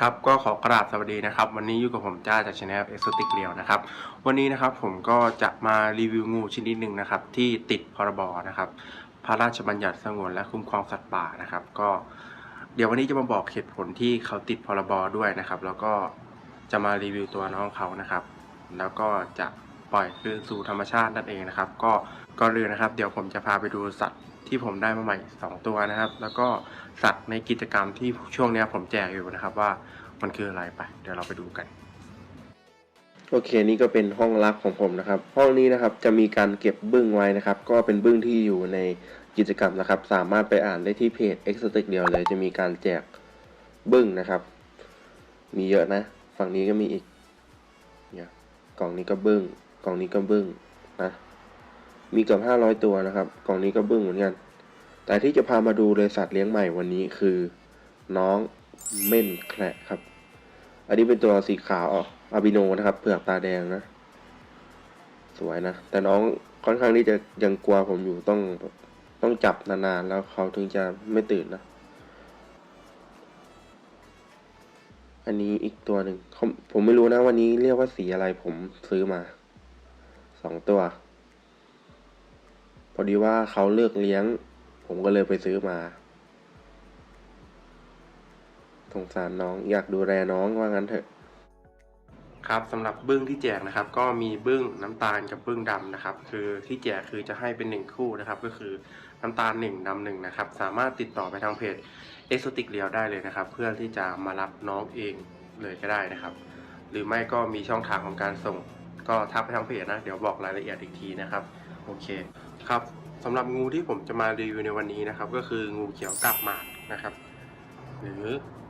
ครับก็ขอกราบสวัสดีนะครับ วันนี้อยู่กับผมจ้าจากช anel Exotic เรียวนะครับวันนี้นะครับผมก็จะมารีวิวงูชนิดหนึ่งนะครับ ที่ติดพรบนะครับพระราชบัญญัติสงวนและคุ้มครองสัตว์ป่านะครับ ก็เดี๋ยววันนี้จะมาบอกเหตุผลที่เขาติดพรบด้วยนะครับ แล้วก็จะมารีวิวตัวน้องเขานะครับ แล้วก็จะปล่อยคืนสู่ธรรมชาตินั่นเองนะครับ ก็ก่อนอื่นนะครับ เดี๋ยวผมจะพาไปดูสัตว์ ที่ผมได้มาใหม่ 2 ตัวนะครับ แล้วก็สัตว์ในกิจกรรมที่ช่วงนี้ผมแจกอยู่นะครับว่ามันคืออะไรไป เดี๋ยวเราไปดูกัน โอเคนี่ก็เป็นห้องลับของผมนะครับ ห้องนี้นะครับจะมีการเก็บบึ้งไว้นะครับ ก็เป็นบึ้งที่อยู่ในกิจกรรมนะครับ สามารถไปอ่านได้ที่เพจ e x o t i c เดียวเลย จะมีการแจกบึ้งนะครับ มีเยอะนะ ฝั่งนี้ก็มีอีกเนี่ยกล่องนี้ก็บึ้งกล่องนี้ก็บึ้งนะมีเกือบห้าร้อยตัวนะครับ กล่องนี้ก็บึ้งเหมือนกัน แต่ที่จะพามาดูเลยสัตว์เลี้ยงใหม่วันนี้คือ น้องเม่นแคระครับ อันนี้เป็นตัวสีขาวอาบิโนนะครับเผือกตาแดงนะ สวยนะ แต่น้องค่อนข้างที่จะยังกลัวผมอยู่ต้องต้องจับนานๆ แล้วเขาถึงจะไม่ตื่นนะ อันนี้อีกตัวหนึ่งผมไม่รู้นะวันนี้เรียกว่าสีอะไรผมซื้อมาสองตัว พอดีว่าเขาเลือกเลี้ยง ผมก็เลยไปซื้อมา สงสารน้องอยากดูแลน้องว่างั้นเถอะ ครับสำหรับบึ้งที่แจกนะครับ ก็มีบึ้งน้ำตาลกับบึ้งดำนะครับ คือที่แจกคือจะให้เป็นหนึ่งคู่นะครับ ก็คือน้ำตาลหนึ่งดำหนึ่งนะครับ สามารถติดต่อไปทางเพจ e x o t i c เรียวได้เลยนะครับ เพื่อที่จะมารับน้องเองเลยก็ได้นะครับ หรือไม่ก็มีช่องทางของการส่ง ก็ทักไปทางเพจนะ เดี๋ยวบอกรายละเอียดอีกทีนะครับ โอเคครับ สำหรับงูที่ผมจะมารีวิวในวันนี้นะครับ ก็คืองูเขียวกับหมากนะครับ หรือ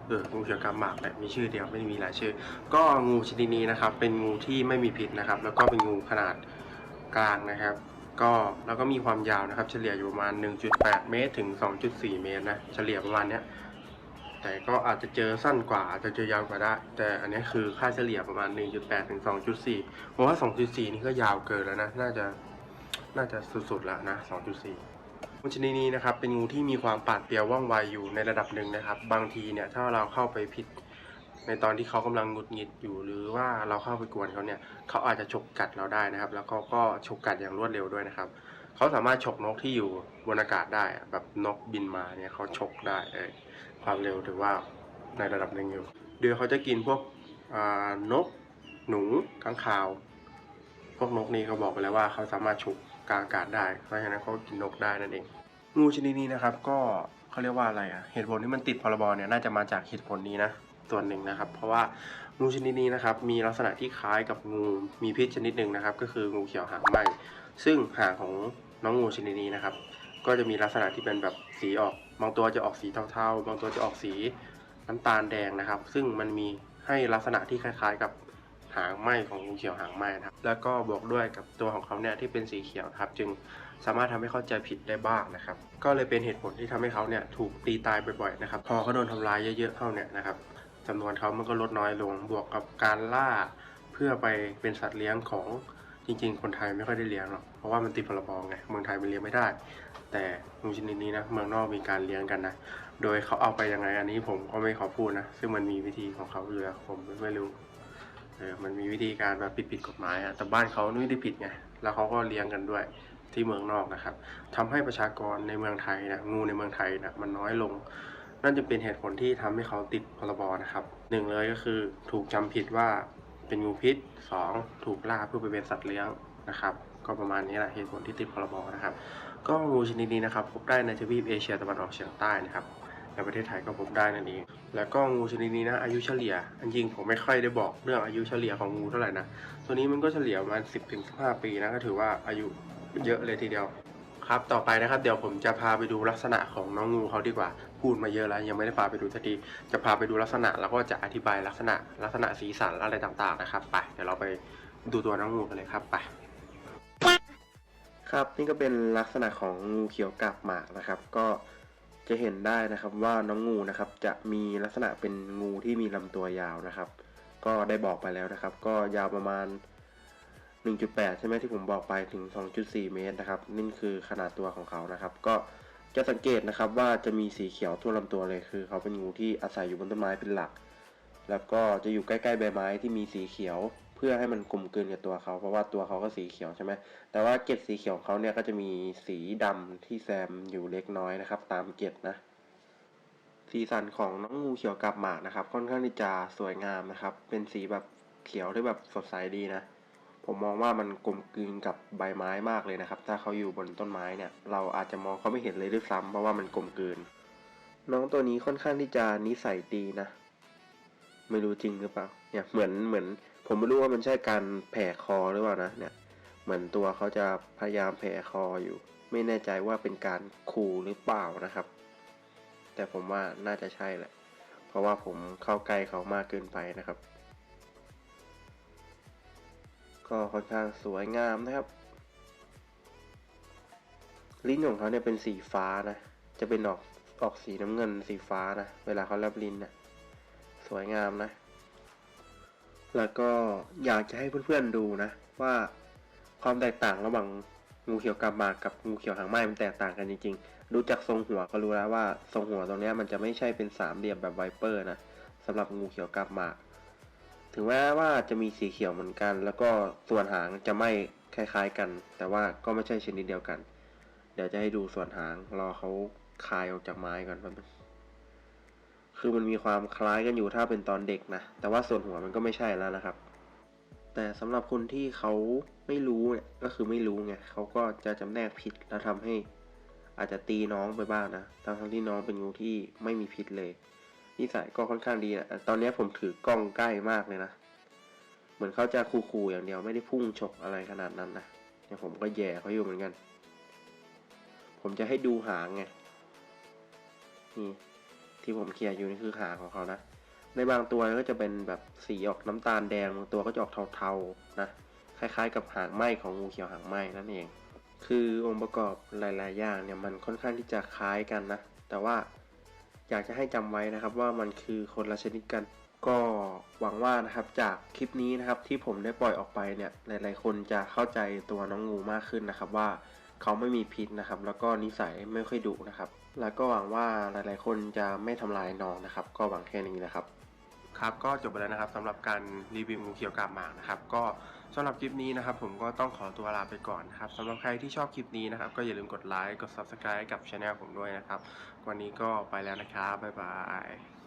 เอองูเขียวกับหมากแหละมีชื่อเดียวไม่มีหลายชื่อ ก็งูชนิดนี้นะครับ เป็นงูที่ไม่มีพิษนะครับ แล้วก็เป็นงูขนาดกลางนะครับ ก็แล้วก็มีความยาวนะครับ เฉลี่ยอยู่ประมาณ 1.8 เมตรถึง 2.4 เมตรนะเฉลี่ยประมาณเนี้ยแต่ก็อาจจะเจอสั้นกว่าอาจจะเจอยาวกว่าได้ แต่อันนี้คือค่าเฉลี่ยประมาณ 1.8 ถึง 2.4ผมว่า 2.4 นี่ก็ยาวเกินแล้วนะ น่าจะ น่าจะสุดๆแล้วนะ 2.4 งูชนิดนี้นะครับ เป็นงูที่มีความปาดเปรียวว่องไวอยู่ในระดับหนึ่งนะครับ บางทีเนี่ยถ้าเราเข้าไปผิด ในตอนที่เขากำลังหงุดหงิดอยู่ หรือว่าเราเข้าไปกวนเขาเนี่ยเขาอาจจะฉกกัดเราได้นะครับ แล้วเขาก็ฉกกัดอย่างรวดเร็วด้วยนะครับเขาสามารถฉกนกที่อยู่บนอากาศได้แบบนกบินมาเนี่ยเขาฉกได้เออความเร็วถือว่าในระดับหนึ่งอยู่โดยเขาจะกินพวกนกหนูข้างคาว พวกนกนี้เขาบอกไปแล้วว่าเขาสามารถฉก กลางอากาศได้ เพราะฉะนั้นเขากินนกได้นั่นเอง งูชนิดนี้นะครับก็เขาเรียกว่าอะไรอะเหตุผลที่มันติดพรบเนี่ยน่าจะมาจากเหตุผลนี้นะส่วนหนึ่งนะครับ เพราะว่างูชนิดนี้นะครับมีลักษณะที่คล้ายกับงูมีพิษชนิดหนึ่งนะครับ ก็คืองูเขียวหางไหมซึ่งหางของน้องงูชนิดนี้นะครับ ก็จะมีลักษณะที่เป็นแบบสีออกบางตัวจะออกสีเทาๆ บางตัวจะออกสีน้ำตาลแดงนะครับ ซึ่งมันมีให้ลักษณะที่คล้ายๆ กับ หางไหมของงูเขียวหางไหมนะครับแล้วก็บวกด้วยกับตัวของเขาเนี่ยที่เป็นสีเขียวครับจึงสามารถทำให้เข้าใจผิดได้บ้างนะครับ ก็เลยเป็นเหตุผลที่ทำให้เขาเนี่ยถูกตีตายบ่อยๆนะครับพอเขาโดนทำร้ายเยอะๆเข้าเนี่ยนะครับจำนวนเขามันก็ลดน้อยลงบวกกับการล่า เพื่อไปเป็นสัตว์เลี้ยงของจริงๆ คนไทยไม่ค่อยได้เลี้ยงหรอกเพราะว่ามันติดพรบไงเมืองไทยมันเลี้ยงไม่ได้ แต่งูชนิดนี้นะเมืองนอกมีการเลี้ยงกันนะโดยเขาเอาไปยังไงอันนี้ผมก็ไม่ขอพูดนะซึ่งมันมีวิธีของเขาอยู่แล้วผมไม่รู้ เออมันมีวิธีการแบบผิดผิดกฎหมายอะแต่บ้านเขาไม่ได้ผิดไงแล้วเขาก็เลี้ยงกันด้วยที่เมืองนอกนะครับทำให้ประชากรในเมืองไทยนะงูในเมืองไทยนะมันน้อยลงนั่นจะเป็นเหตุผลที่ทำให้เขาติดพรบนะครับหนึ่งเลยก็คือถูกจำผิดว่าเป็นงูพิษสองถูกล่าเพื่อไปเป็นสัตว์เลี้ยงนะครับ ก็ประมาณนี้แหละเหตุผลที่ติดพรบนะครับ ก็งูชนิดนี้นะครับพบได้ในทวีปเอเชียตะวันออกเฉียงใต้นะครับ ในประเทศไทยก็พบได้นั่นเอง แล้วก็งูชนิดนี้นะอายุเฉลี่ยจริงผมไม่ค่อยได้บอกเรื่องอายุเฉลี่ยของงูเท่าไหร่นะ ตัวนี้มันก็เฉลี่ยประมาณ 10ถึง15 ปีนะก็ถือว่าอายุเยอะเลยทีเดียวครับ ต่อไปนะครับ เดี๋ยวผมจะพาไปดูลักษณะของน้องงูเขาดีกว่า พูดมาเยอะแล้วยังไม่ได้พาไปดูสักที จะพาไปดูลักษณะแล้วก็จะอธิบายลักษณะลักษณะสีสันอะไรต่างๆนะครับ ไป เดี๋ยวเราไปดูตัวน้องงูกันเลยครับ ไป ครับ นี่ก็เป็นลักษณะของงูเขียวกาบหมากนะครับ ก็ จะเห็นได้นะครับว่าน้องงูนะครับจะมีลักษณะเป็นงูที่มีลำตัวยาวนะครับ ก็ได้บอกไปแล้วนะครับ ก็ยาวประมาณ 1.8 ใช่ไหมที่ผมบอกไปถึง 2.4 เมตรนะครับนี่คือขนาดตัวของเขานะครับ ก็จะสังเกตนะครับว่าจะมีสีเขียวทั่วลำตัวเลยคือ เขาเป็นงูที่อาศัยอยู่บนต้นไม้เป็นหลัก แล้วก็จะอยู่ใกล้ๆใบไม้ที่มีสีเขียว เพื่อให้มันกลมกลืนกับตัวเขา เพราะว่าตัวเขาก็สีเขียวใช่ไหมแต่ว่าเกล็ดสีเขียวของเขาเนี่ยก็จะมีสีดำที่แซมอยู่เล็กน้อยนะครับ ตามเกล็ดนะ สีสันของน้องงูเขียวกับหมากนะครับ ค่อนข้างที่จะสวยงามนะครับ เป็นสีแบบเขียวที่แบบสดใสดีนะผมมองว่ามันกลมกลืนกับใบไม้มากเลยนะครับ ถ้าเขาอยู่บนต้นไม้เนี่ย เราอาจจะมองเขาไม่เห็นเลยด้วยซ้ำเพราะว่ามันกลมกลืน น้องตัวนี้ค่อนข้างที่จะนิสัยดีนะ ไม่รู้จริงหรือเปล่า เนี่ยเหมือนเหมือน ผมไม่รู้ว่ามันใช่การแผ่คอหรือเปล่านะเนี่ยเหมือนตัวเขาจะพยายามแผ่คออยู่ ไม่แน่ใจว่าเป็นการขู่หรือเปล่านะครับ แต่ผมว่าน่าจะใช่แหละ เพราะว่าผมเข้าใกล้เขามากเกินไปนะครับ ก็ค่อนข้างสวยงามนะครับ ลิ้นของเขาเนี่ยเป็นสีฟ้านะ จะเป็นออกออกสีน้ำเงินสีฟ้านะ เวลาเขาแลบลิ้นนะสวยงามนะ แล้วก็อยากจะให้เพื่อนๆดูนะ ว่าความแตกต่างระหว่างงูเขียวกาบหมากกับงูเขียวหางไหม้มันแตกต่างกันจริงๆ ดูจากทรงหัวก็รู้แล้วว่าทรงหัวตรงนี้มันจะไม่ใช่เป็นสามเหลี่ยมแบบไวเปอร์นะสำหรับงูเขียวกาบหมากถึงแม้ว่าจะมีสีเขียวเหมือนกัน แล้วก็ส่วนหางจะไม่คล้ายๆกัน แต่ว่าก็ไม่ใช่ชนิดเดียวกัน เดี๋ยวจะให้ดูส่วนหางรอเขาคายออกจากไม้ก่อนแป๊บนึง คือมันมีความคล้ายกันอยู่ถ้าเป็นตอนเด็กนะ แต่ว่าส่วนหัวมันก็ไม่ใช่แล้วนะครับ แต่สำหรับคนที่เขาไม่รู้เนี่ยก็คือไม่รู้ไงเขาก็จะจำแนกผิดแล้วทำให้ อาจจะตีน้องไปบ้างนะทั้งทั้งที่น้องเป็นงูที่ไม่มีพิษเลยนิสัยก็ค่อนข้างดีนะตอนนี้ผมถือกล้องใกล้มากเลยนะเหมือนเขาจะคูๆอย่างเดียวไม่ได้พุ่งฉกอะไรขนาดนั้นนะเนี่ยผมก็แย่เขาอยู่เหมือนกัน ผมจะให้ดูหางไงนี่ ที่ผมเคลียร์อยู่นี่คือหางของเขานะ ในบางตัวก็จะเป็นแบบสีออกน้ำตาลแดงบางตัวก็จะออกเทาๆนะคล้ายๆ กับหางไหมของงูเขียวหางไหมนั่นเอง คือองค์ประกอบหลาย ๆ อย่างเนี่ยมันค่อนข้างที่จะคล้ายกันนะ แต่ว่าอยากจะให้จำไว้นะครับว่ามันคือคนละชนิดกัน ก็หวังว่านะครับจากคลิปนี้นะครับที่ผมได้ปล่อยออกไปเนี่ยหลาย ๆ คนจะเข้าใจตัวน้องงูมากขึ้นนะครับว่าเขาไม่มีพิษนะครับ แล้วก็นิสัยไม่ค่อยดุนะครับ แล้วก็หวังว่าหลายๆ คนจะไม่ทำลายน้องนะครับ ก็หวังแค่นี้นะครับ ครับก็จบไปแล้วนะครับสำหรับการรีวิวงูเขียวกาบหมากนะครับ ก็สำหรับคลิปนี้นะครับ ผมก็ต้องขอตัวลาไปก่อนนะครับสำหรับใครที่ชอบคลิปนี้นะครับ ก็อย่าลืมกดไลค์กด subscribe กับช anel ผมด้วยนะครับ วันนี้ก็ไปแล้วนะครับบ๊ายบาย